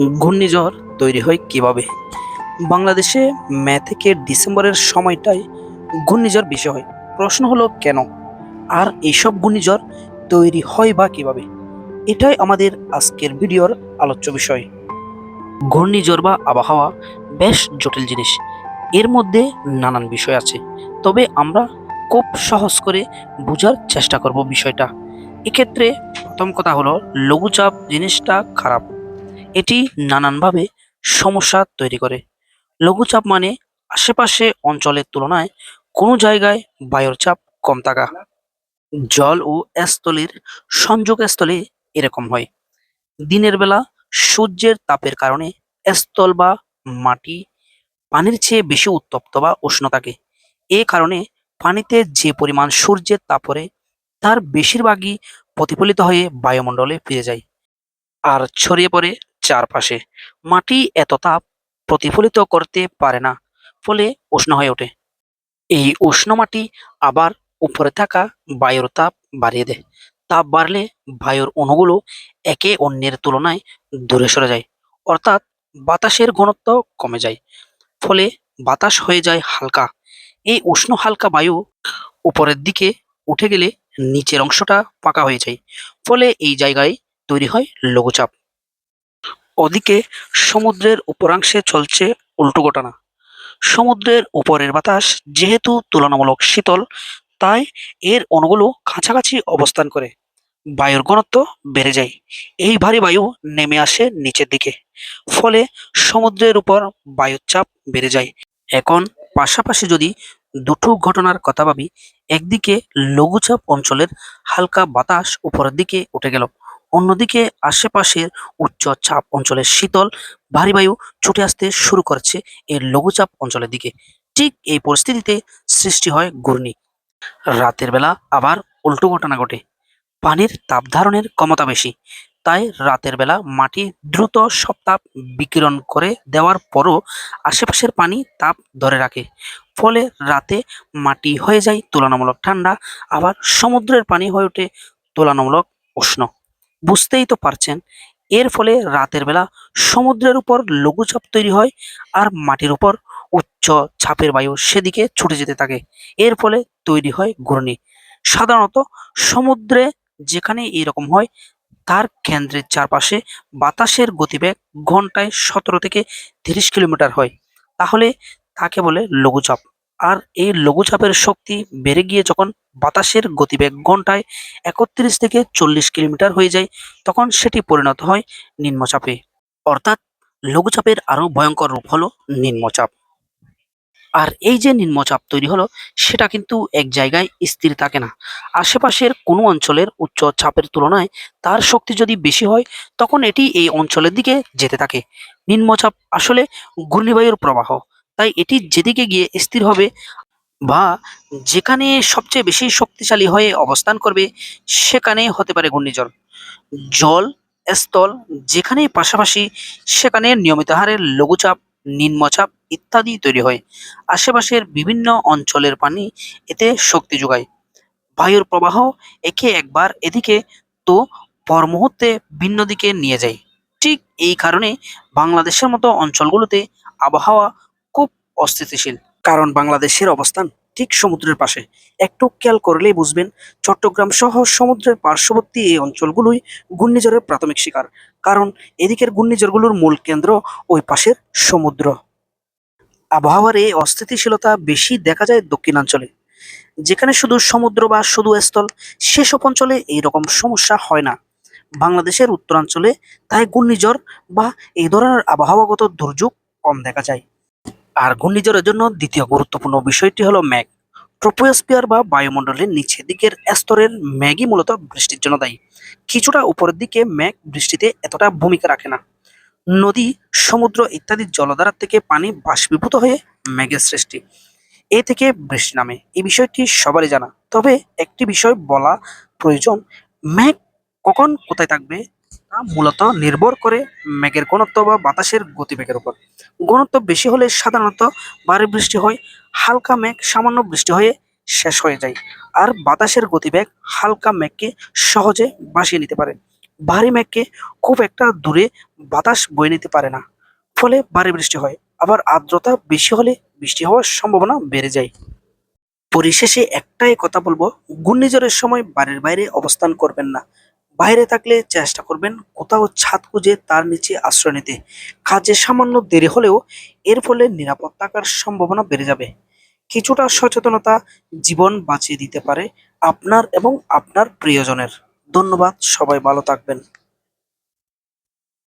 ঘূর্ণিঝড় তৈরি হয় কীভাবে? বাংলাদেশে মে থেকে ডিসেম্বরের সময়টায় ঘূর্ণিঝড় বেশি হয়। প্রশ্ন হলো কেন? আর এইসব ঘূর্ণিঝড় তৈরি হয় বা কীভাবে? এটাই আমাদের আজকের ভিডিওর আলোচ্য বিষয়। ঘূর্ণিঝড় বা আবহাওয়া বেশ জটিল জিনিস। এর মধ্যে নানান বিষয় আছে। তবে আমরা খুব সহজ করে বোঝার চেষ্টা করব বিষয়টা। এক্ষেত্রে প্রথম কথা হলো, লঘুচাপ জিনিসটা খারাপ। এটি নানানভাবে সমস্যা তৈরি করে। লঘুচাপ মানে আশেপাশে অঞ্চলের তুলনায় কোনো জায়গায় বায়ুর চাপ কম থাকা। জল ও স্থলের সংযোগস্থলে এরকম হয়। দিনের বেলা সূর্যের তাপের কারণে স্থল বা মাটি পানির চেয়ে বেশি উত্তপ্ত বা উষ্ণ থাকে। এ কারণে পানিতে যে পরিমাণ সূর্যের তাপ তার বেশিরভাগই প্রতিফলিত হয়ে বায়ুমণ্ডলে ফিরে যায়। আর ছড়িয়ে পড়ে চারপাশে। মাটি এত তাপ প্রতিফলিত করতে পারে না, ফলে উষ্ণ হয়ে ওঠে। এই উষ্ণ মাটি আবার উপরে থাকা বায়ুর তাপ বাড়িয়ে দেয়। তাপ বাড়লে বায়ুর অণুগুলো একে অন্যের তুলনায় দূরে সরে যায়, অর্থাৎ বাতাসের ঘনত্ব কমে যায়, ফলে বাতাস হয়ে যায় হালকা। এই উষ্ণ হালকা বায়ু উপরের দিকে উঠে গেলে নিচের অংশটা পাকা হয়ে যায়, ফলে এই জায়গায় তৈরি হয় লঘুচাপ। ওদিকে সমুদ্রের উপরাংশে চলছে উল্টো ঘটনা। সমুদ্রের উপরের বাতাস যেহেতু তুলনামূলক শীতল, তাই এর অণুগুলো কাছাকাছি অবস্থান করে। বায়ুর ঘনত্ব বেড়ে যায়। এই ভারী বায়ু নেমে আসে নিচের দিকে, ফলে সমুদ্রের উপর বায়ুর চাপ বেড়ে যায়। এখন পাশাপাশি যদি দুটো ঘটনার কথা ভাবি, একদিকে লঘুচাপ অঞ্চলের হালকা বাতাস উপরের দিকে উঠে গেল অন্যদিকে আশেপাশের উচ্চ চাপ অঞ্চলের শীতল, ভারী বায়ু ছুটে আসতে শুরু করছে এর লঘুচাপ অঞ্চলের দিকে। ঠিক এই পরিস্থিতিতে সৃষ্টি হয় ঘূর্ণি। রাতের বেলা আবার উল্টো ঘটনা ঘটে। পানির তাপ ধারণের ক্ষমতা বেশি। তাই রাতের বেলা মাটি দ্রুত সব তাপ বিকিরণ করে দেওয়ার পরও আশেপাশের পানি তাপ ধরে রাখে। ফলে রাতে মাটি হয়ে যায় তুলনামূলক ঠান্ডা, আবার সমুদ্রের পানি হয়ে ওঠে তুলনামূলক উষ্ণ। বুঝতেই তো পারছেন। এর ফলে রাতের বেলা সমুদ্রের উপর লঘুচাপ তৈরি হয় আর মাটির উপর উচ্চ ছাপের বায়ু সেদিকে ছুটে যেতে থাকে। এর ফলে তৈরি হয় ঘূর্ণি। সাধারণত সমুদ্রে যেখানে এরকম হয়, তার কেন্দ্রের চারপাশে বাতাসের গতিবেগ ঘন্টায় সতেরো থেকে তিরিশ কিলোমিটার হয়। তাহলে তাকে বলে লঘুচাপ। আর এই লঘুচাপের শক্তি বেড়ে গিয়ে যখন বাতাসের গতিবেগ ঘন্টায় একত্রিশ থেকে চল্লিশ কিলোমিটার হয়ে যায়, তখন সেটি পরিণত হয় নিম্নচাপে। অর্থাৎ লঘুচাপের আরও ভয়ঙ্কর রূপ হলো নিম্নচাপ। আর এই যে নিম্নচাপ তৈরি হলো, সেটা কিন্তু এক জায়গায় স্থির থাকে না। আশেপাশের কোনো অঞ্চলের উচ্চ চাপের তুলনায় তার শক্তি যদি বেশি হয়, তখন এটি এই অঞ্চলের দিকে যেতে থাকে। নিম্নচাপ আসলে ঘূর্ণিবায়ুর প্রবাহ তাই এটি যেদিকে গিয়ে স্থির হবে বা যেখানে সবচেয়ে বেশি শক্তিশালী হয়ে অবস্থান করবে, সেখানে হতে পারে ঘূর্ণিঝড়। জল, স্থল, যেখানেই পাশাপাশি সেখানে নিয়মিত হারে লঘুচাপ, নিম্নচাপ ইত্যাদি তৈরি হয়। আশেপাশের বিভিন্ন অঞ্চলের পানি এতে শক্তি যোগায়। বায়ুর প্রবাহ একে একবার এদিকে তো পর মুহূর্তে ভিন্ন দিকে নিয়ে যায়। ঠিক এই কারণে বাংলাদেশের মতো অঞ্চলগুলোতে আবহাওয়া অস্থিতিশীল। কারণ বাংলাদেশের অবস্থান ঠিক সমুদ্রের পাশে। একটু খেয়াল করলেই বুঝবেন, চট্টগ্রাম সহ সমুদ্রের পার্শ্ববর্তী এই অঞ্চলগুলোই ঘূর্ণিঝড়ের প্রাথমিক শিকার। কারণ এদিকের ঘূর্ণিঝড়গুলোর মূল কেন্দ্র ওই পাশের সমুদ্র। আবহাওয়ার এই অস্থিতিশীলতা বেশি দেখা যায় দক্ষিণাঞ্চলে। যেখানে শুধু সমুদ্র বা শুধু স্থল, সেসব অঞ্চলে এইরকম সমস্যা হয় না। বাংলাদেশের উত্তরাঞ্চলে তাই ঘূর্ণিঝড় বা এই ধরনের আবহাওয়াগত দুর্যোগ কম দেখা যায়। আর ঘূর্ণিঝড়ের জন্য দ্বিতীয় গুরুত্বপূর্ণ বিষয়টি হলো ম্যাঘ ট্রোপোস্ফিয়ার বা বায়ুমণ্ডলের নিচের দিকের স্তরের ম্যাগই মূলত বৃষ্টির জন্য দায়ী। কিছুটা উপরের দিকে ম্যাঘ বৃষ্টিতে এতটা ভূমিকা রাখে না। নদী, সমুদ্র ইত্যাদি জলধারা থেকে পানি বাষ্পীভূত হয়ে মেঘের সৃষ্টি। এ থেকে বৃষ্টি নামে। এই বিষয়টি সবারই জানা। তবে একটি বিষয় বলা প্রয়োজন, মেঘ কখন কোথায় থাকবে মূলত নির্ভর করে মেঘের ঘনত্ব বা বাতাসের গতিবেগের উপর। ঘনত্ব বেশি হলে সাধারণত ভারী বৃষ্টি হয়, হালকা মেঘ, সামান্য বৃষ্টি হয়ে শেষ হয়ে যায়। আর বাতাসের গতিবেগ হালকা মেঘকে সহজে ভাসিয়ে নিতে পারে। ভারী মেঘকে খুব একটা দূরে বাতাস বয়ে নিতে পারে না, ফলে ভারী বৃষ্টি হয়। আবার আর্দ্রতা বেশি হলে বৃষ্টি হওয়ার সম্ভাবনা বেড়ে যায়। পরিশেষে একটাই কথা বলব, ঘূর্ণিঝড়ের সময় বাড়ির বাইরে অবস্থান করবেন না। বাইরে থাকলে চেষ্টা করবেন কোথাও ছাদ খুঁজে তার নিচে আশ্রয় নিতে। কাজে সামান্য দেরি হলেও এর ফলে নিরাপদ থাকার সম্ভাবনা বেড়ে যাবে। কিছুটা সচেতনতা জীবন বাঁচিয়ে দিতে পারে আপনার এবং আপনার প্রিয়জনের। ধন্যবাদ, সবাই ভালো থাকবেন।